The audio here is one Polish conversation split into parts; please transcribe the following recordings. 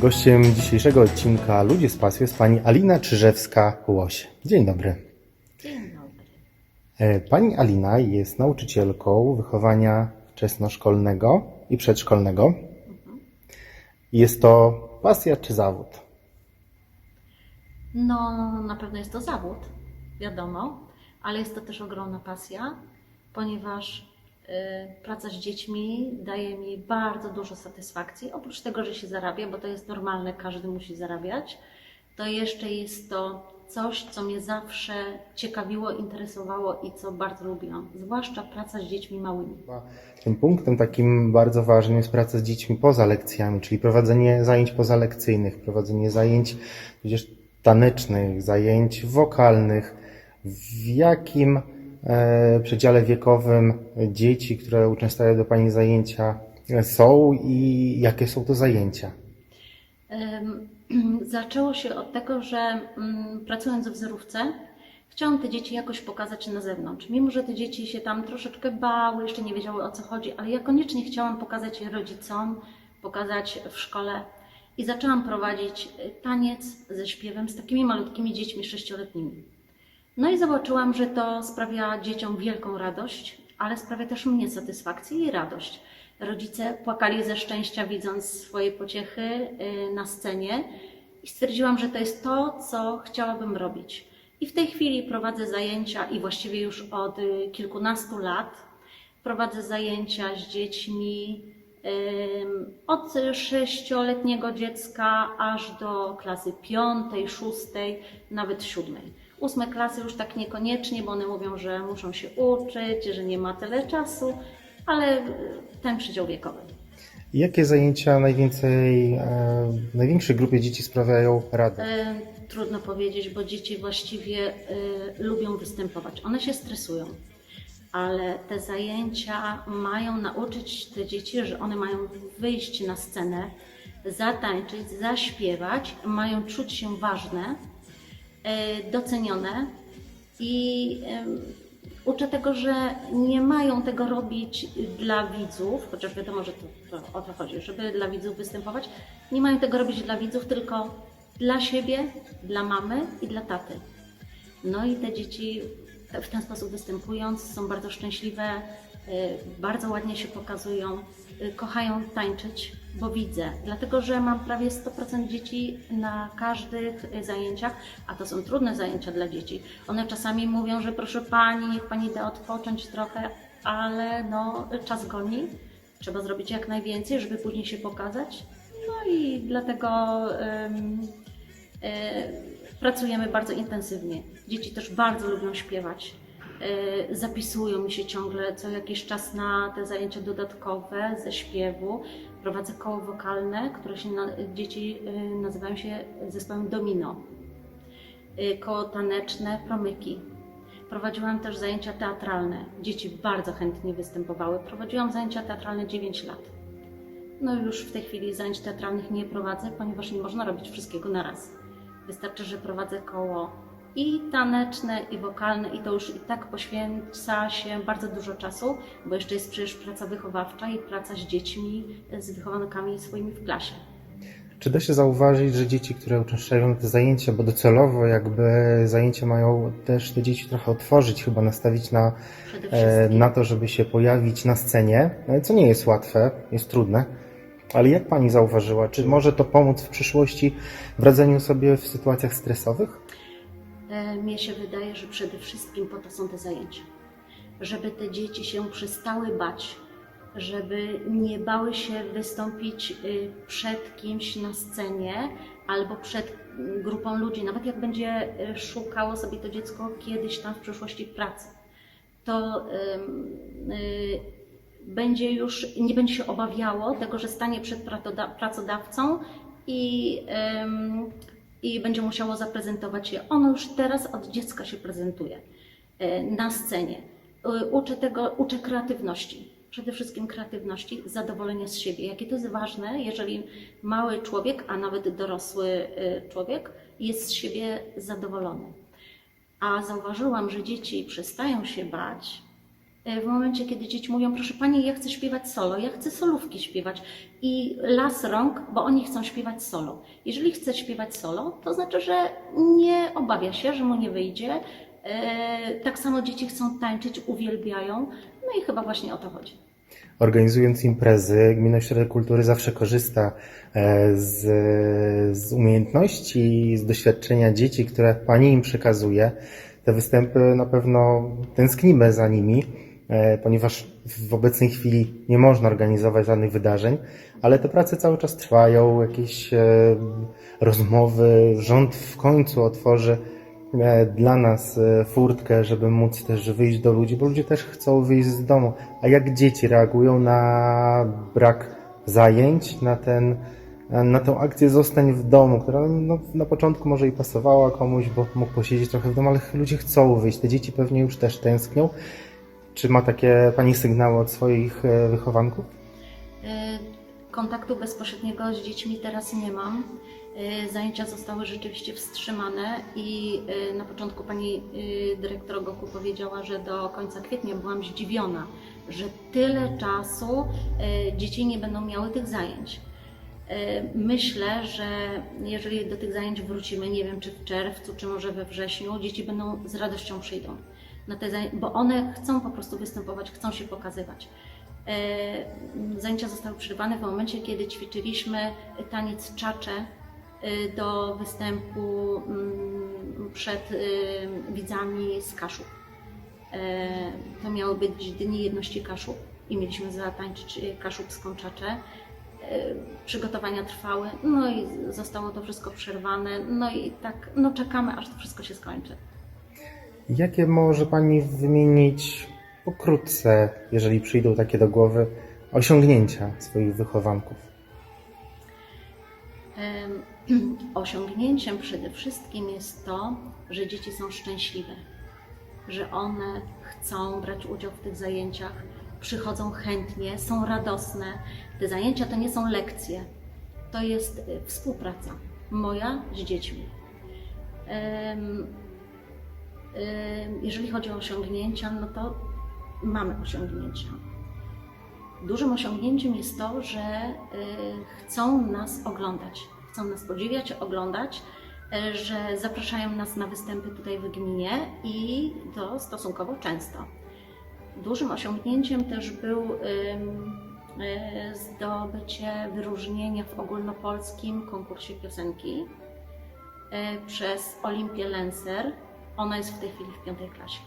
Gościem dzisiejszego odcinka Ludzie z Pasją jest pani Alina Czyżewska-Łoś. Dzień dobry. Dzień dobry. E, Pani Alina jest nauczycielką wychowania wczesnoszkolnego i przedszkolnego. Jest to pasja czy zawód? No, na pewno jest to zawód, wiadomo, ale jest to też ogromna pasja, ponieważ praca z dziećmi daje mi bardzo dużo satysfakcji. Oprócz tego, że się zarabia, bo to jest normalne, każdy musi zarabiać, to jeszcze jest to coś, co mnie zawsze ciekawiło, interesowało i co bardzo lubiłam, zwłaszcza praca z dziećmi małymi. Tym punktem takim bardzo ważnym jest praca z dziećmi poza lekcjami, czyli prowadzenie zajęć pozalekcyjnych, prowadzenie zajęć tudzież tanecznych, zajęć wokalnych. W jakim przedziale wiekowym dzieci, które uczęszczają do Pani zajęcia e, są i jakie są to zajęcia? Zaczęło się od tego, że mm, pracując w wzorówce, chciałam te dzieci jakoś pokazać na zewnątrz. Mimo, że te dzieci się tam troszeczkę bały, jeszcze nie wiedziały o co chodzi, ale ja koniecznie chciałam pokazać je rodzicom, pokazać w szkole. I zaczęłam prowadzić y, taniec ze śpiewem z takimi malutkimi dziećmi sześcioletnimi. No i zobaczyłam, że to sprawia dzieciom wielką radość, ale sprawia też mnie satysfakcję i radość. Rodzice płakali ze szczęścia, widząc swoje pociechy y, na scenie, i stwierdziłam, że to jest to, co chciałabym robić. I w tej chwili prowadzę zajęcia i właściwie już od y, kilkunastu lat prowadzę zajęcia z dziećmi od sześcioletniego dziecka aż do klasy piątej, szóstej, nawet siódmej. Ósme klasy już tak niekoniecznie, bo one mówią, że muszą się uczyć, że nie ma tyle czasu, ale ten przedział wiekowy. Jakie zajęcia najwięcej, e, największej grupie dzieci sprawiają radę? E, Trudno powiedzieć, bo dzieci właściwie e, lubią występować. One się stresują, ale te zajęcia mają nauczyć te dzieci, że one mają wyjść na scenę, zatańczyć, zaśpiewać, mają czuć się ważne, docenione i uczę tego, że nie mają tego robić dla widzów, chociaż wiadomo, że to, to o to chodzi, żeby dla widzów występować. Nie mają tego robić dla widzów, tylko dla siebie, dla mamy i dla taty. No i te dzieci w ten sposób występując są bardzo szczęśliwe, bardzo ładnie się pokazują, y, kochają tańczyć, bo widzę. Dlatego, że mam prawie 100% dzieci na każdych y, zajęciach, a to są trudne zajęcia dla dzieci. One czasami mówią, że proszę pani, niech pani da odpocząć trochę, ale no, czas goni. Trzeba zrobić jak najwięcej, żeby później się pokazać. No i dlatego e, pracujemy bardzo intensywnie. Dzieci też bardzo lubią śpiewać. E, zapisują mi się ciągle co jakiś czas na te zajęcia dodatkowe ze śpiewu. Prowadzę koło wokalne, które się na, dzieci e, nazywają się zespołem Domino. E, koło taneczne Promyki. Prowadziłam też zajęcia teatralne. Dzieci bardzo chętnie występowały. Prowadziłam zajęcia teatralne 9 lat. No już w tej chwili zajęć teatralnych nie prowadzę, ponieważ nie można robić wszystkiego na raz. Wystarczy, że prowadzę koło i taneczne, i wokalne, i to już i tak poświęca się bardzo dużo czasu, bo jeszcze jest przecież praca wychowawcza i praca z dziećmi, z wychowankami swoimi w klasie. Czy da się zauważyć, że dzieci, które uczęszczają te zajęcia, bo docelowo jakby zajęcia mają też te dzieci trochę otworzyć, chyba nastawić na, e, na to, żeby się pojawić na scenie, e, co nie jest łatwe, jest trudne. Ale jak Pani zauważyła, czy może to pomóc w przyszłości w radzeniu sobie w sytuacjach stresowych? E, Mnie się wydaje, że przede wszystkim po to są te zajęcia. Żeby te dzieci się przestały bać, żeby nie bały się wystąpić y, przed kimś na scenie albo przed mm, grupą ludzi, nawet jak będzie y, szukało sobie to dziecko kiedyś tam w przyszłości pracy, to ym, y, będzie już, nie będzie się obawiało tego, że stanie przed pracoda- pracodawcą i, ym, i będzie musiało zaprezentować się. Ono już teraz od dziecka się prezentuje e, na scenie. E, Uczę tego, uczę kreatywności. Przede wszystkim kreatywności, zadowolenia z siebie. Jakie to jest ważne, jeżeli mały człowiek, a nawet dorosły e, człowiek jest z siebie zadowolony. A zauważyłam, że dzieci przestają się bać, W momencie, kiedy dzieci mówią, proszę Pani, ja chcę śpiewać solo, ja chcę solówki śpiewać i las rąk, bo oni chcą śpiewać solo. Jeżeli chce śpiewać solo, to znaczy, że nie obawia się, że mu nie wyjdzie. E, Tak samo dzieci chcą tańczyć, uwielbiają, no i chyba właśnie o to chodzi. Organizując imprezy, Gminny Ośrodek Kultury zawsze korzysta e, z, z umiejętności, z doświadczenia dzieci, które Pani im przekazuje. Te występy na pewno tęsknimy za nimi, e, ponieważ w obecnej chwili nie można organizować żadnych wydarzeń, ale te prace cały czas trwają, jakieś e, rozmowy. Rząd w końcu otworzy e, dla nas e, furtkę, żeby móc też wyjść do ludzi, bo ludzie też chcą wyjść z domu. A jak dzieci reagują na brak zajęć, na ten, na tę akcję zostań w domu, która no, na początku może i pasowała komuś, bo mógł posiedzieć trochę w domu, ale ludzie chcą wyjść. Te dzieci pewnie już też tęsknią. Czy ma takie Pani sygnały od swoich e, wychowanków? E, Kontaktu bezpośredniego z dziećmi teraz nie mam. E, Zajęcia zostały rzeczywiście wstrzymane i na początku pani dyrektor Goku powiedziała, że do końca kwietnia byłam zdziwiona, że tyle czasu e, dzieci nie będą miały tych zajęć. Myślę, że jeżeli do tych zajęć wrócimy, nie wiem czy w czerwcu, czy może we wrześniu, dzieci będą z radością przyjdą na te zajęcia, bo one chcą po prostu występować, chcą się pokazywać. E, Zajęcia zostały przerwane w momencie, kiedy ćwiczyliśmy taniec czacze e, do występu mm, przed e, widzami z Kaszub. To miały być Dni Jedności Kaszub i mieliśmy zatańczyć kaszubską czaczę. Przygotowania trwały, no i zostało to wszystko przerwane, no i tak, no czekamy, aż to wszystko się skończy. Jakie może Pani wymienić pokrótce, jeżeli przyjdą takie do głowy, osiągnięcia swoich wychowanków? Em, Osiągnięciem przede wszystkim jest to, że dzieci są szczęśliwe, że one chcą brać udział w tych zajęciach, przychodzą chętnie, są radosne. Te zajęcia to nie są lekcje, to jest y, współpraca moja z dziećmi. Jeżeli chodzi o osiągnięcia, no to mamy osiągnięcia. Dużym osiągnięciem jest to, że y, chcą nas oglądać, chcą nas podziwiać, oglądać, y, że zapraszają nas na występy tutaj w gminie i to stosunkowo często. Dużym osiągnięciem też był y, zdobycie wyróżnienia w ogólnopolskim konkursie piosenki przez Olimpię Lenser. Ona jest w tej chwili w piątej klasie.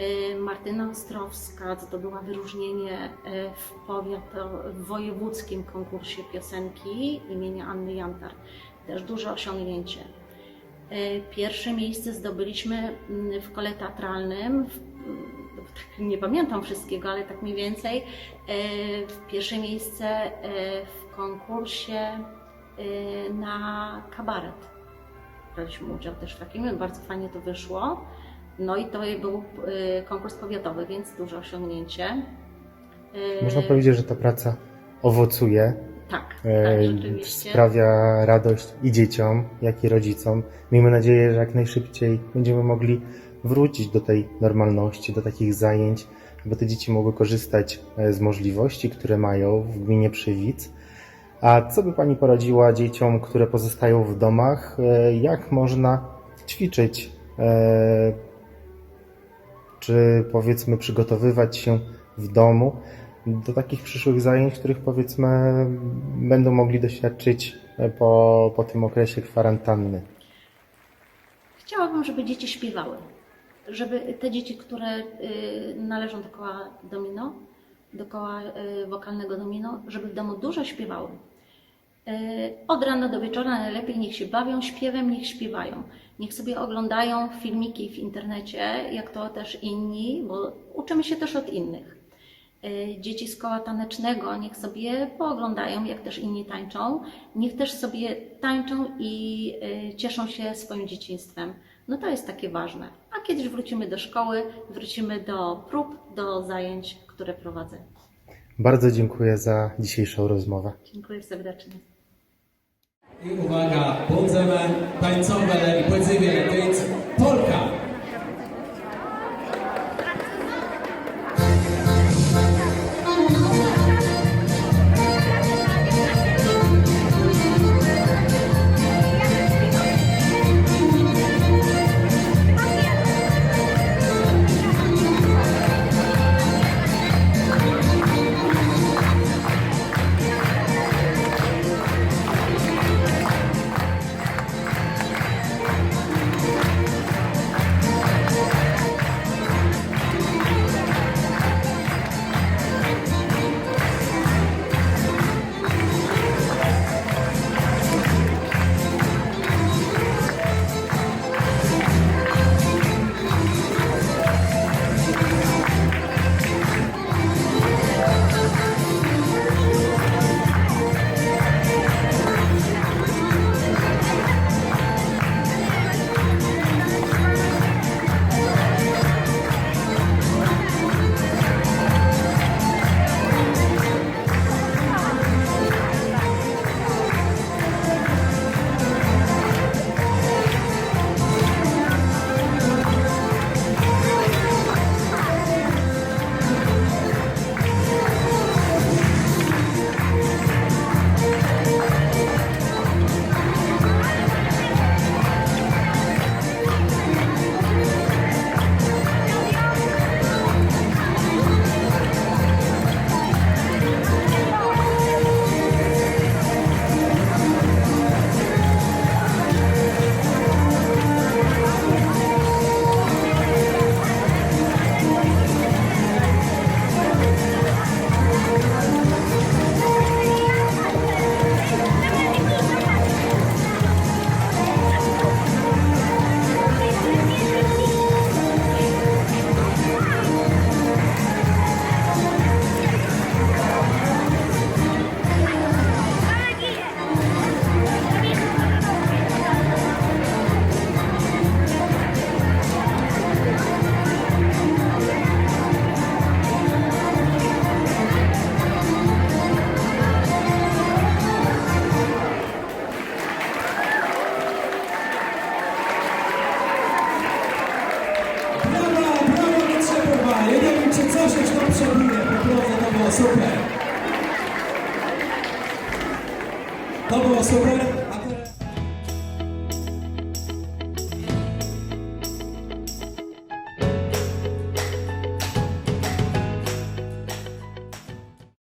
Y, Martyna Ostrowska zdobyła wyróżnienie y, w powiato- w wojewódzkim konkursie piosenki imienia Anny Jantar. Też duże osiągnięcie. Y, Pierwsze miejsce zdobyliśmy mm, w kole teatralnym. Mm, tak nie pamiętam wszystkiego, ale tak mniej więcej. Pierwsze miejsce w konkursie na kabaret. Braliśmy udział też w takim, bardzo fajnie to wyszło. No i to był y, konkurs powiatowy, więc duże osiągnięcie. Y, Można powiedzieć, że ta praca owocuje, Tak, e, tak, sprawia radość i dzieciom, jak i rodzicom. Miejmy nadzieję, że jak najszybciej będziemy mogli wrócić do tej normalności, do takich zajęć, aby te dzieci mogły korzystać z możliwości, które mają w gminie Przywic. A co by Pani poradziła dzieciom, które pozostają w domach? E, Jak można ćwiczyć? e, Czy powiedzmy przygotowywać się w domu do takich przyszłych zajęć, których powiedzmy będą mogli doświadczyć e, po, po tym okresie kwarantanny? Chciałabym, żeby dzieci śpiewały. Żeby te dzieci, które y, należą do koła domino, do koła y, wokalnego domino, żeby w domu dużo śpiewały. Y, Od rana do wieczora najlepiej niech się bawią śpiewem, niech śpiewają. Niech sobie oglądają filmiki w internecie, jak to też inni, bo uczymy się też od innych. Y, Dzieci z koła tanecznego niech sobie pooglądają, jak też inni tańczą. Niech też sobie tańczą i y, cieszą się swoim dzieciństwem. No to jest takie ważne. A kiedyś wrócimy do szkoły, wrócimy do prób, do zajęć, które prowadzę. Bardzo dziękuję za dzisiejszą rozmowę. Dziękuję serdecznie. I uwaga, będziemy tańcowe i to jest polka. rzecz potrzebuję, po drodze to było super. To było super.